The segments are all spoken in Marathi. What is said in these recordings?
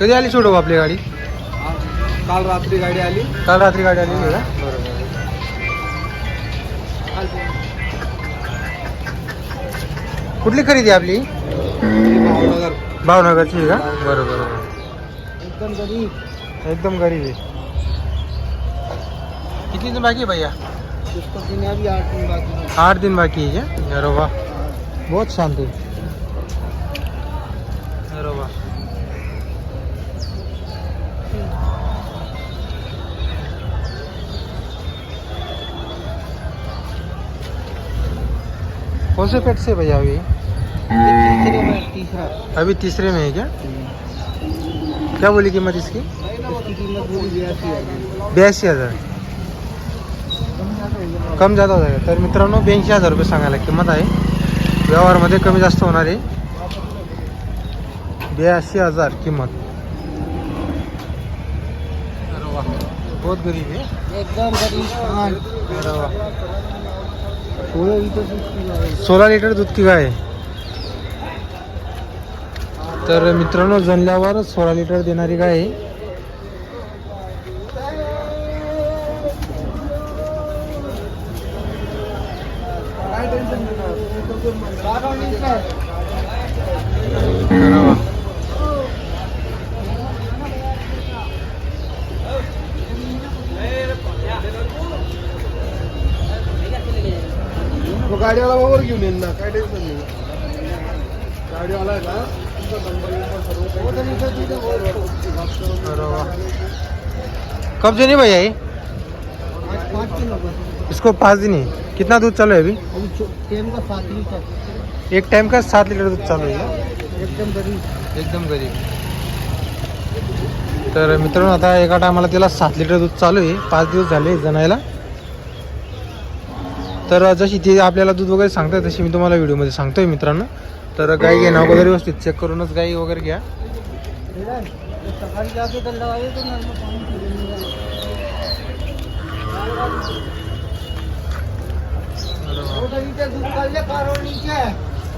कधी आली सोडू आपली गाडी? काल रात्री गाडी आली. काल रात्री गाडी आली का? बरोबर. कुठली खरेदी आहे आपली? भावनगर. भावनगरची आहे का? बरोबर बरोबर. एकदम गरीब. एकदम गरीब आहे. किती दिन बाकी है भैया? आठ दिन बाकी. है आठ दिन बाकी है क्या अरे वाह बहुत शांति कौन से पेट से भैया अभी? तीसरे में तीसरा अभी तीसरे में है क्या? क्या बोली कीमत इसकी? बयासी ब्याऐंशी हज़ार। कम जादा हो जाएगा। तर मित्रांनो ब्याऐंशी हज़ार रुपये सांगायला किंमत आहे. व्यवहारमध्ये कमी जास्त होणार आहे. ब्याऐंशी हज़ार किंमत. बहुत गरीब आहे. एकदम गरीब. सोळा लिटर दूध की गाय तर मित्रांनो जनल्यावर सोळा लिटर देणारी गाय आहे. काय गाडीवाला बरोबर घेऊन येईल ना. काय टेन्शन नाही. गाडीवाला आहे ना. तुमचा नंबर सर्व कब देनी भैया ये इसको पाँच दिन है। कितना दूध चालू है अभी? अभी का सात लीटर एक टाइम का सात लीटर दूध चालू एकदम गरीब एकदम गरीब. तर मित्रांनो आता एका टायमाला तिला सात लिटर दूध चालू आहे. पाच दिवस झाले जणायला तर जशी ती आपल्याला दूध वगैरे सांगतात तशी मी तुम्हाला व्हिडिओमध्ये सांगतोय मित्रांनो. तर गाई घेणं वगैरे व्यवस्थित चेक करूनच गाई वगैरे घ्या.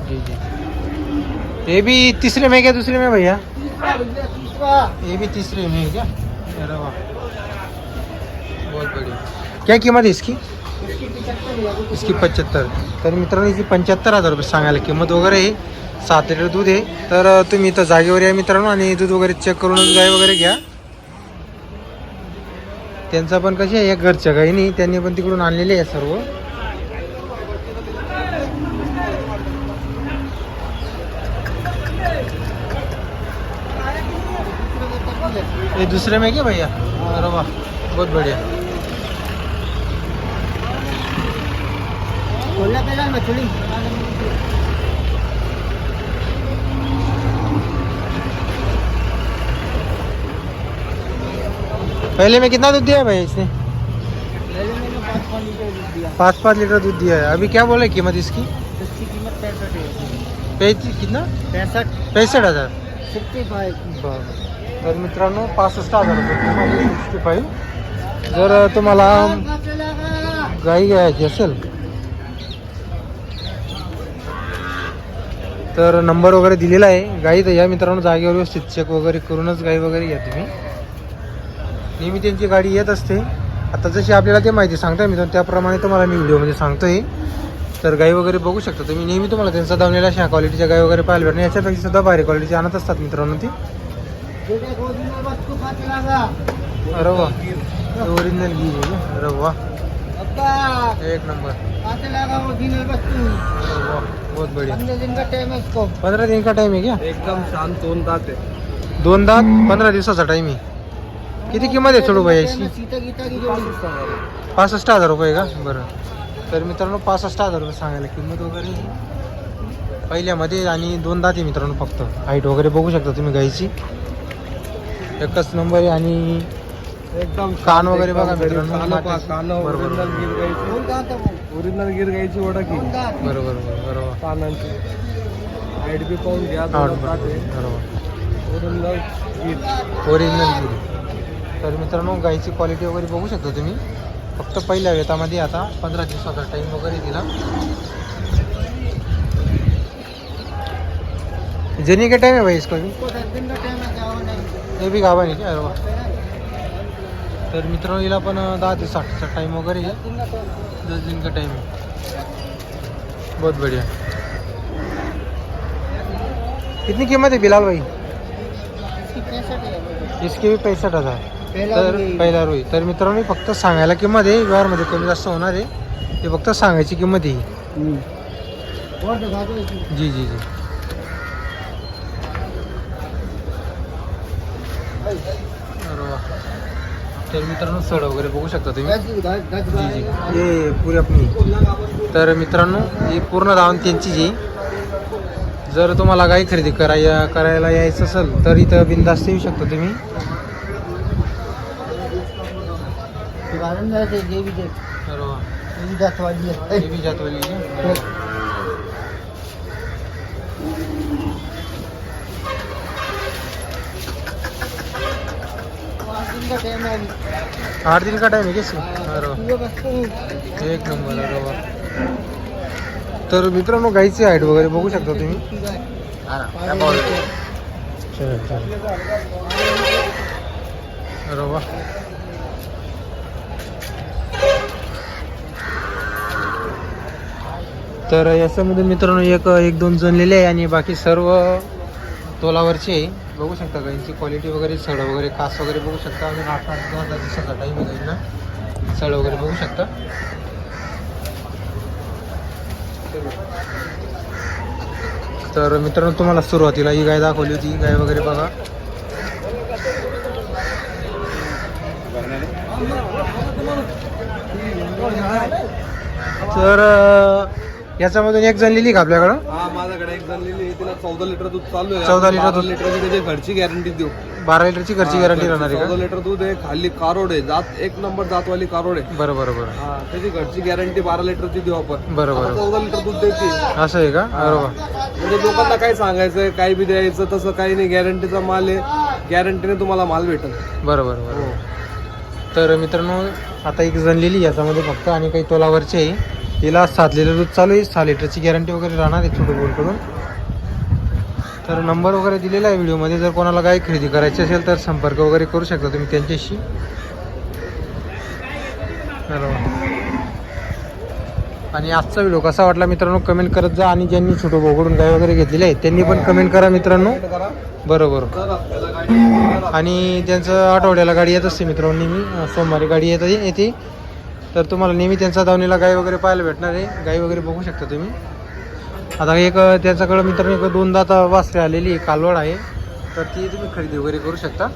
जी जी ये भी तीसरे में क्या दूसरे में भैया. ये भी तीसरे में क्या अरे वाह बहुत बढ़िया. क्या कीमत है इसकी? इसकी पंच्याहत्तर तर मित्रांनो याची पंच्याहत्तर हजार रुपये सांगायला किंमत वगैरे आहे. सात लिटर दूध आहे. तर तुम्ही इथं जागेवर या मित्रांनो आणि दूध वगैरे चेक करून गाय वगैरे घ्या. त्यांचा पण कशी आहे या घरच्या गाई नाही त्यांनी पण तिकडून आणलेले आहे सर्व. ये दूसरे में क्या भैया? अरे वाह बहुत बढ़िया. खोलना पहला मछली पहले में कितना दूध दिया है भैया इसने? पाँच पाँच लीटर दूध दिया है। अभी क्या बोले कीमत इसकी? इसकी कीमत पैंसठ पैंतीस, कितना? पैंसठ पैंसठ हज़ार। सिक्सटी फाइव बरं तर मित्रांनो, पासष्ट हज़ार रुपये सिक्स्टी फाईव्ह जर तुम्हाला गाई घ्यायची असेल तर नंबर वगैरे दिलेला आहे. गाई तर या मित्रांनो जागेवर व्यवस्थित चेक वगैरे करूनच गाई वगैरे घ्या तुम्ही. नेहमी त्यांची गाडी येत असते. आता जशी आपल्याला ते माहिती सांगताय मित्रांनो त्याप्रमाणे तुम्हाला मी व्हिडिओमध्ये सांगतोय. तर गाई वगैरे बघू शकता तुम्ही. नेहमी तुम्हाला त्यांचा दावलेल्या अशा क्वालिटीच्या गाई वगैरे पाहायला भेटणार. याच्यापेक्षा सुद्धा भारी क्वालिटीचे आणत असतात मित्रांनो ती. अरे वा. ओरिजिनल घी अरे वा. एक नंबर. वाह बहुत बढ़िया. दिन का टाइम है इसको पंद्रह दिन का टाइम आहे क्या एकदम शांत दोन दात आहे. दोन दात पंधरा दिवसाचा टाइम आहे. किती किंमत आहे सोडू भाई याची? सीता गीता की जोड़ी पासष्ट हजार रुपये का? बरं. तर मित्रांनो पासष्ट हजार रुपये सांगायला किंमत वगैरे? पहिल्यामध्ये आणि दोन दात आहे मित्रांनो फक्त. हाईट वगैरे बघू शकता तुम्ही गाईची. एकच नंबर आहे आणि एकदम कान वगैरे बघा मित्रांनो. कान. ओरिजिनल गिर गायची ओरिजिनल गिर गायची ओळख. बरोबर बरोबर बरोबर. कानांची. हाईट बी पाहून घ्या दोन दात बरोबर ओरिजिनल गिर. ओरिजिनल गिरी. तर मित्रांनो गाईची क्वालिटी वगैरे बघू शकता तुम्ही. फक्त पहिल्या वेतामध्ये आता पंधरा दिवसाचा टाईम वगैरे दिला. जनी का टाइम है भाई इसका भी इसको दस दिन का टाइम है क्या तर मित्रांनो हिला पण दहा ते साठचा टाइम वगैरे आहे. दस दिन का टाइम है बहुत बढ़िया. कितनी कीमत है बिलाल भाई इसकी है भी पैंसठ हजार. तर रुई। पहिला रोई. तर मित्रांनो फक्त सांगायला किंमत आहे. व्यवहारमध्ये कमी जास्त होणार आहे. ते फक्त सांगायची किंमत आहे ही. जी जी जी अरे वा. तर मित्रांनो सड वगैरे बघू शकता तुम्ही. जी जी. हे पुरी आपली तर मित्रांनो ही पूर्ण धावून त्यांची जी जर तुम्हाला गाई खरेदी कराय करायला यायचं असेल तर इथं बिंदास्त येऊ शकता तुम्ही. दुकानदार से ये भी देख अरे वा. ये भी दस वाली बी जातवाली दिन का टाइम है आठ दिन का टाइम आहे कैसे अरे एक नंबर अरे वा. तर मित्रांनो गाईची हाईट वगैरे बघू शकता तुम्ही. अरे वा. तर याच्यामध्ये मित्रांनो एक एक दोन जणलेले आहे आणि बाकी सर्व तोलावरचे आहे. बघू शकता गाईंची क्वालिटी वगैरे सड वगैरे कास वगैरे बघू शकता. अजून आठ आठ दोन हजार दिवसाचा टाईम आहे ना सड वगैरे बघू शकता. तर मित्रांनो तुम्हाला सुरुवातीला ही गाय दाखवली होती. ही गाय वगैरे बघा. तर याच्यामधून एक जण लिहिली का आपल्याकडं? हा माझ्याकडे एक जणलेली आहे तिला चौदा लिटर दूध चालू आहे. 14 लिटर दूध. लिटरची त्याची घरची गॅरंटी देऊ. बारा लिटरची घरची गॅरंटी राहणार आहे चौदा लिटर दूध आहे खाली कारोड आहे. जात एक नंबर जातवाली कारोड आहे. बरं बरं बरं. हा त्याची घरची गॅरंटी बारा लिटरची देऊ आपण. बरं बरं. चौदा लिटर दूध देते. असं आहे का? वा. म्हणजे लोकांना काय सांगायचं काय बी द्यायचं तसं काही नाही. गॅरंटीचा माल आहे. गॅरंटीने तुम्हाला माल भेटेल. बरं बरं बरं. तर मित्रांनो आता एक जण लिहिली याच्यामध्ये फक्त आणि काही तोलावरची आहे. तिला सात लिटर दूध चालू आहे. सहा लिटरची गॅरंटी वगैरे राहणार आहे छोटं बोलकडून तर नंबर वगैरे दिलेला आहे व्हिडिओमध्ये. जर कोणाला गाय खरेदी करायची असेल तर संपर्क वगैरे करू शकता तुम्ही त्यांच्याशी. बरोबर आणि आजचा व्हिडिओ कसा वाटला मित्रांनो? कमेंट करत जा. आणि ज्यांनी छोटं बोकडून गाय वगैरे घेतलेली आहे त्यांनी पण कमेंट करा मित्रांनो. बरोबर. आणि त्यांचं आठवड्याला गाडी येत असते मित्रांनो नेहमी सोमवारी गाडी येत येते. तर तुम्हाला नेहमी त्यांचा धावणीला गाई वगैरे पाहायला भेटणार आहे. गाई वगैरे बघू शकता तुम्ही. आता एक त्यांच्याकडं त्याच्याकडं मित्रांनो एक दोन दाता वासरे आलेली आहे कालवड आहे. तर ती तुम्ही खरेदी वगैरे करू शकता.